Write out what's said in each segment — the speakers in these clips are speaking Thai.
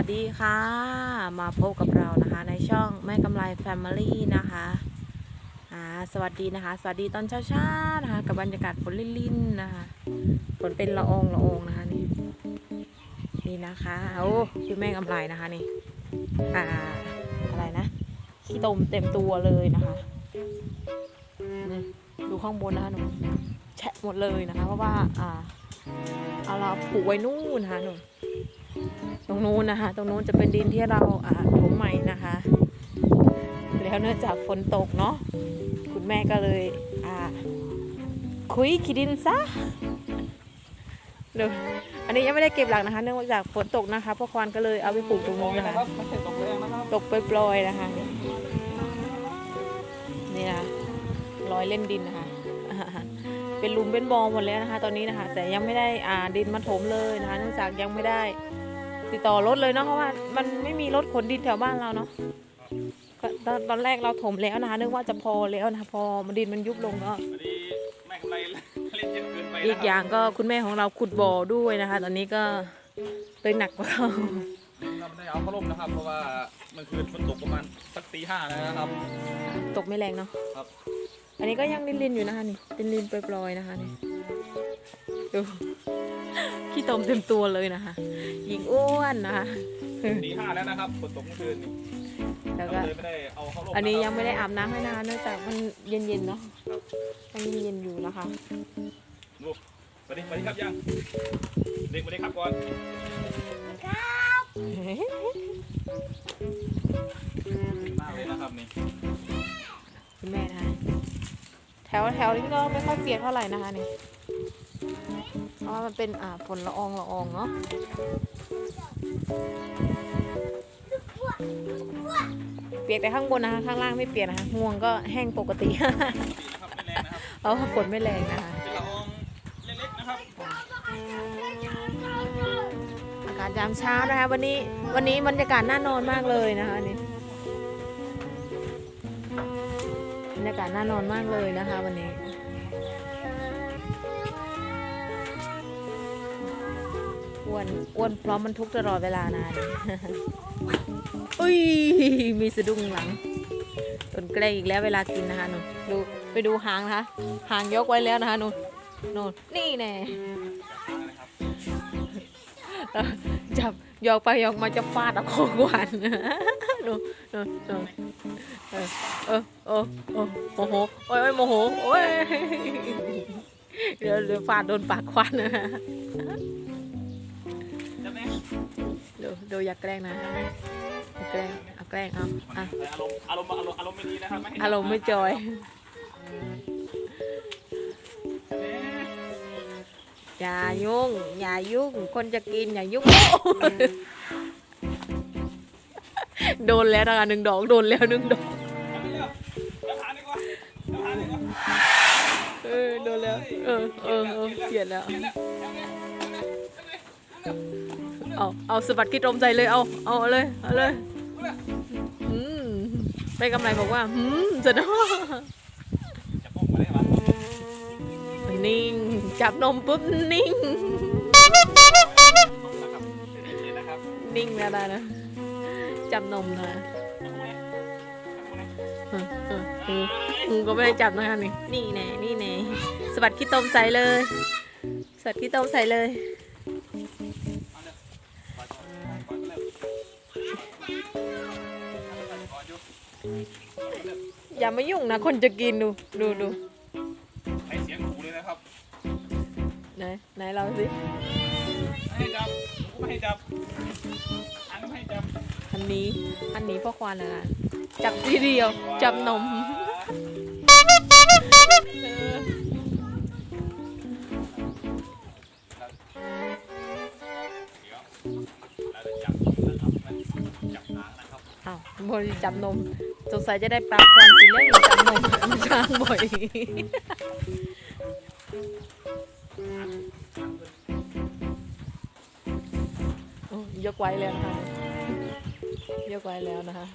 วัสดีค่ะ มาพบกับเรานะคะในช่องแม่กำไรแฟมิลี่นะคะอ่าสวัสดีนะคะ สวัสดีตอนเช้าๆนะคะ กับบรรยากาศฝนลิ่นๆนะคะฝนเป็นละอองละอองนะคะนี่นี่นะคะโอ้คือแม่กำไรนะคะนี่อ่าอะไรนะขี้ตมเต็มตัวเลยนะคะดูข้างบนนะคะหนูแฉะหมดเลยนะคะ เพราะว่าอ่า เอาเราผูกไว้นู่นนะคะหนูตรงนู้นนะคะ ตรงนู้นจะเป็นดินที่เราอ่าถมใหม่นะคะ แล้วเนื่องจากฝนตกเนาะคุณแม่ก็เลยอ่าคุยขีดินซะเดี๋ยวอันนี้ยังไม่ได้เก็บหลักนะคะ เนื่องจากฝนตกนะคะพ่อควานก็เลยเอาไปปลูกตรงนู้นนะคะไม่ใช่ตกแรงนะครับตกปล่อยๆนะคะ นี่นะรอยเล่นดินนะคะ เป็นหลุมเป็นบอหมดแล้วนะคะ ตอนนี้นะคะ แต่ยังไม่ได้อ่าดินมาถมเลยนะคะ เนื่องจากยังไม่ได้ติดต่อรถเลยเนาะเพราะว่ามันไม่มีรถขนดินแถวบ้านเราเนาะก็ตอนตอนแรกเราถมแล้วนะคะนึกว่าจะพอแล้วนะคะพอดินมันยุบลงก็พอดีแม่กำไรเล่นเยอะเกินไปอีกอย่างก็คุณแม่ของเราขุดบ่อด้วยนะคะ ตอนนี้ก็เลยหนักกว่าเขาเราไม่ได้เอาเข้าร่มนะครับ เพราะว่ามันคืนฝนตกประมาณสักตีห้านะครับ ตกไม่แรงเนาะครับ อันนี้ก็ยังลินๆอยู่นะคะนี่ลินๆปล่อยๆนะคะนี่ดูขี้ตมเต็มตัวเลยนะคะหญิงอ้วนนะคะตีห้าแล้วนะครับฝนตกเมื่อคืนนี่แล้วเราก็เลยไม่ได้เอาเข้าร่มอันนี้ะครับยังไม่ได้อาบน้ำให้นะคะเนื่องจากมันเย็นๆเนาะยังเย็นๆอยู่นะคะลูกสวัสดีสวัสดีครับยังเด็กสวัสดีครับก่อนดีมากเลยนะครับนี่คุณแม่นะคะ แถวแถวนี้ก็ไม่ค่อยเปียกเท่าไหร่นะคะนี่เพราะว่ามันเป็นอ่าฝนละอองละอองเนาะเปียกแต่ข้างบนนะคะ ข้างล่างไม่เปียกนะคะงวงก็แห้งปกติดีนะครับไม่แรงนะครับเพราะว่าฝนไม่แรงนะคะเป็นละอองเล็กๆนะครับอากาศยามเช้านะคะ วันนี้วันนี้บรรยากาศน่านอนมากเลยนะคะนี่ ยากาศน่านอนมากเลยนะคะ วันนี้ อ้วนอ้วนพร้อมมันทุกตลอดเวลานานอุ้ย มีสะดุ้งหลังต้นแกล้งอีกแล้วเวลากินนะคะหนูดูไปดูหางนะคะหางยกไว้แล้วนะคะนูหนูนี่แน่จับยอกไปยอกมาจะฟาดเอาของหวานหนูหนูหนู เออเออเออเออโมโหโอ้ยโอ้โมโหโอ้ยเดี๋ยวเดี๋ยวฟาดโดนปากควันนะจะเดี๋ยวเดี๋ยวอยากแกล้งนะอยาแกล้งเอาแกล้งเอาอะอารมณ์อารมณ์อารมณ์อารมณ์ไม่ดีนะครับอารมณ์ไม่จอยอย่ายุ่ง อย่ายุ่ง คนจะกินอย่ายุ่ง โดนแล้วนะคะหนึ่งดอกโดนแล้วหนึ่งดอกเออโดนแล้ว เออเออเออเขียนแล้ว เอาเอาสะบัดกิดลมใส่เลยเอาเอาเลยเอาเลยอืมไปกำไรบอกว่าหืมจะน้องมาได้นิ่ง จับนมปุ๊บนิ่ง นิ่งแล้วนะ จับนมนะเอาไงเอาไงเออเออเอองูก็ไม่ได้จับนะคะนี่นี่แน่นี่แน่สะบัดขี้ตมใส่เลยสะบัดขี้ตมใส่เลยเอาเลยปล่อยก่อนปล่อยก่อนเร็วปล่อยอยู่อย่ามายุ่งนะ คนจะกินดูดูดูให้เสียงหูเลยนะครับ ไหน ไหนเราสิไม่ให้จับกูไม่ให้จับอันไม่ให้จับ อันนี้ อันนี้พ่อควานนะจับทีเดียว จับนมออเดี๋ยวเราจะจับนะครับจับหางนะครับอ้าวบริจับนม สงสัยจะได้ปลาควันสิเล่นจับนมช้างบ่อยยกไว้แล้วนะคะ ยกไว้แล้วนะคะ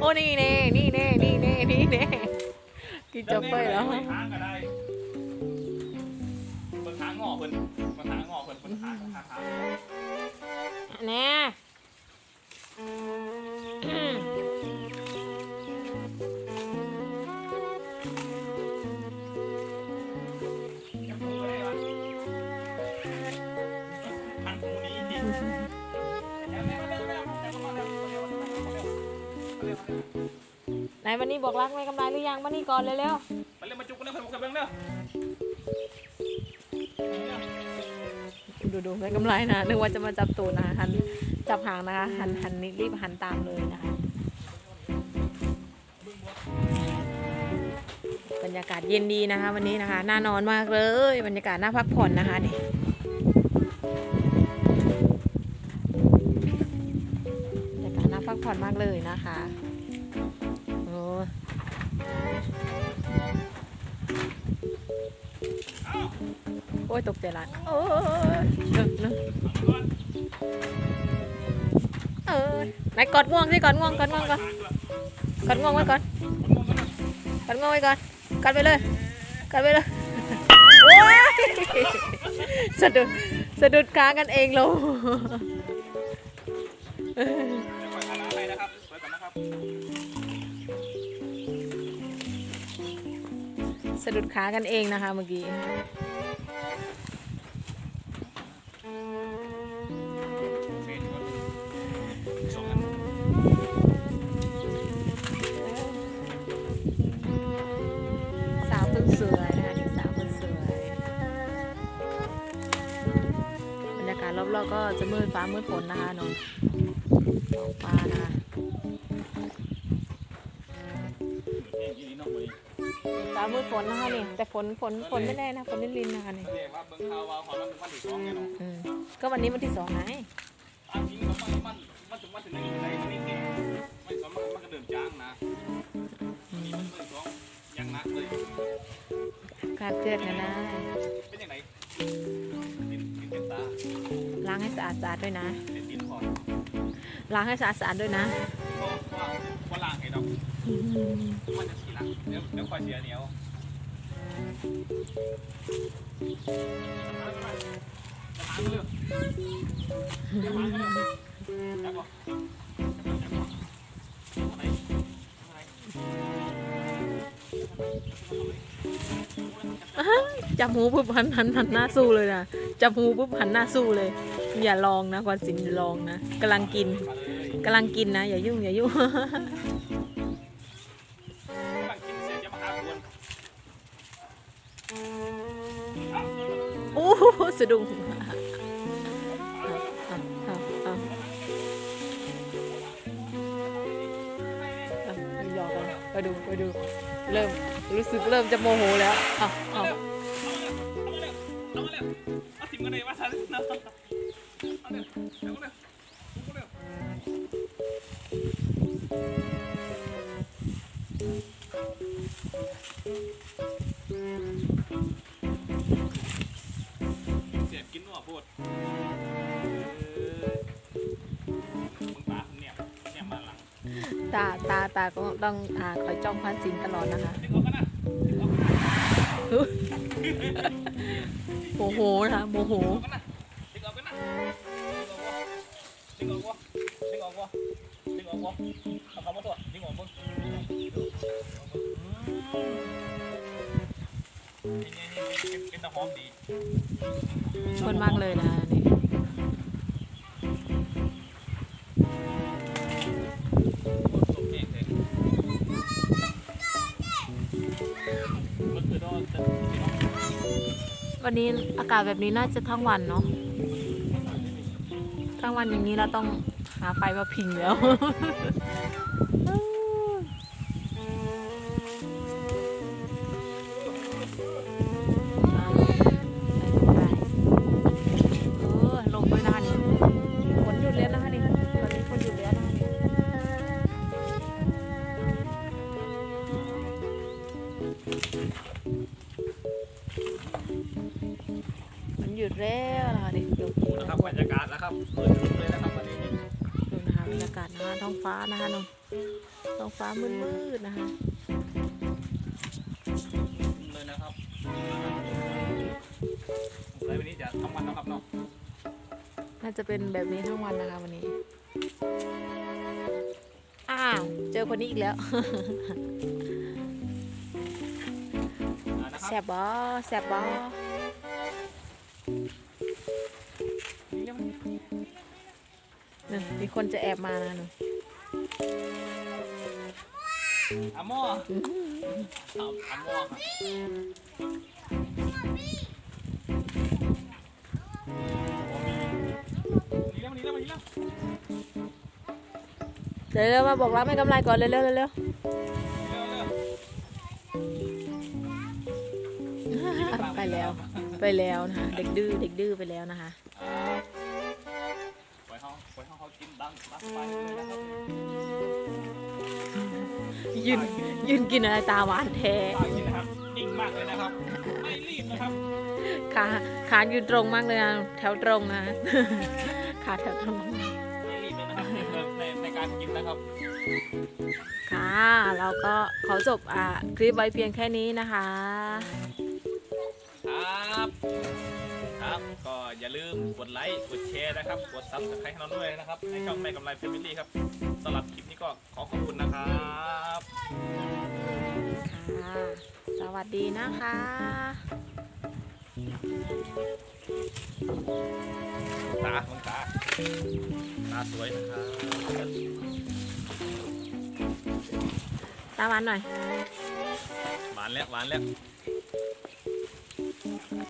โอ้นี่เน่นี่เน่นี่เน่นี่เน่กินจ็อบไปแล้วบางทางก็ได้บางทางงอเพิ่นบางทางงอเพิ่นบางทางทางแน่ นวันนี้บอกรักแม่กำไรหรือยังวันนี้ก่อนเลยเร็วมาเล่นมาจุกกันนะผมกับเบิ้งเด้อดูดูแม่กำไรนะนึกว่าจะมาจับตูดนะคะหันจับหางนะคะหันหันนิดรีบหันตามเลยนะคะ บรรยากาศเย็นดีนะคะ วันนี้นะคะน่านอนมากเลย บรรยากาศน่าพักผ่อนนะคะนี่บรรยากาศน่าพักผ่อนมากเลยนะคะ ยตกใจละโอ้ยเนอะเนอะเออไหนกอดง่วงสิกอดง่วงกอดง่วงก่อนกอดง่วงไว้ก่อนกอดง่วงไว้ก่อนกัดไปเลยกัดไปเลยโอ้ยสะดุดสะดุดขากันเองเดี๋ยวคอยทาสะดุดขากันเองนะคะเมื่อกี้ กาศรอบๆก็จะมืดฟ้ามืดฝนนะคะนนท้องฟ้านะคะเองยี่ลีน้องคนนี้ฟ้ามืดฝนนะคะนี่แต่ฝนฝนฝนไม่แน่นะฝนลินๆนะคะนี่เรียกว่าเบิ้งข่าวว่าหอมมันเป็นวันที่สองไงเนาะอืมก็วันนี้วันที่สองไงตามจริงแล้วมันมันมันถึงมันถึงในในนี่แก่ไม่สมมันมันก็เดินจ้างนะนี่มันเป็นสองยังนักเลยคาดเคลื่อนกันได้เป็นยังไง กินกินเป็นตาล้างให้สะอาดสะอาดด้วยนะ เป็นดินพอล้างให้สะอาดสะอาดด้วยนะเพราะว่าว่าล่างไอ้ดอกมันจะสีหลังเดี๋ยวเดี๋ยวคอยเสียเหนียวจะหางเรื่องจะหางเรื่องจับบ่จับบ่อะไรอะไร จับหูปุ๊บหันหันหันหน้าสู้เลยนะจับหูปุ๊บหันหน้าสู้เลย อย่าลองนะควันสินอย่าลองนะกำลังกินมาลยกำลังกินนะ อย่ายุ่งอย่ายุ่งโอ้โหสะดุ้ง อกกันไปดูมาดูเริ่มรู้สึกเริ่มจะโมโหแล้วเอาเอาเอาเลยเอาเลยเอาถิ่มกันเลยว่าฉันนะเลยเอาเลยเอาเลย ตาตาก็ต้องอ่าคอยจ้องพันสินตลอดนะคะดึงออกกันนะดึงออกกันนะโมโหนะคะโมโหดึงออกกันนะดึงอ วันนี้อากาศแบบนี้น่าจะทั้งวันเนาะทั้งวันอย่างนี้เราต้องหาไฟมาพิงแล้ว ฟ้ามืดๆนะคะเลยนะครับเลยวันนี้จะทั้งวันนะครับเนาะน่าจะเป็นแบบนี้ทั้งวันนะคะวันนี้ อ้าว เจอคนนี้อีกแล้วอ่านะคแซรับบอแซบบอนี่เรียกว่าน่ะมีคนจะแอบมานะหนู อะโม่ครับอะโม่ครับหนีแล้วหนีแล้วหนีแล้วเดี๋ยวเร็วๆมาบอกรักแม่กำไรก่อนเร็วๆเร็วๆเร็วๆไปแล้ว ไปแล้วนะคะเด็กดื้อเด็กดื้อไปแล้วนะคะปล่อยเขาปล่อยเขาเขากินดังดังไปเลยนะครับ ยืนยืนกินอะไรตาหวานแท้ตากินนะครับนิ่งมากเลยนะครับ ไม่รีบนะครับขาขายืนตรงมากเลยนะแถวตรงนะ ขาแถวตรง ไม่รีบเลยนะครับในในการกินนะครับ ค่ะเราก็ขอจบอะคลิปไว้เพียงแค่นี้นะคะ ครับ ครับก็อย่าลืมกดไลค์กดแชร์นะครับ กดซับสไครต์ให้เราด้วยนะครับในช่องแม่กำไรแฟมิลี่ครับสำหรับคลิปนี้ก็ขอขอบคุณนะครับ วัสดีนะคะตาของตา ตาสวยนะครับตาหวานหน่อย หวานแล้วหวานแล้วอ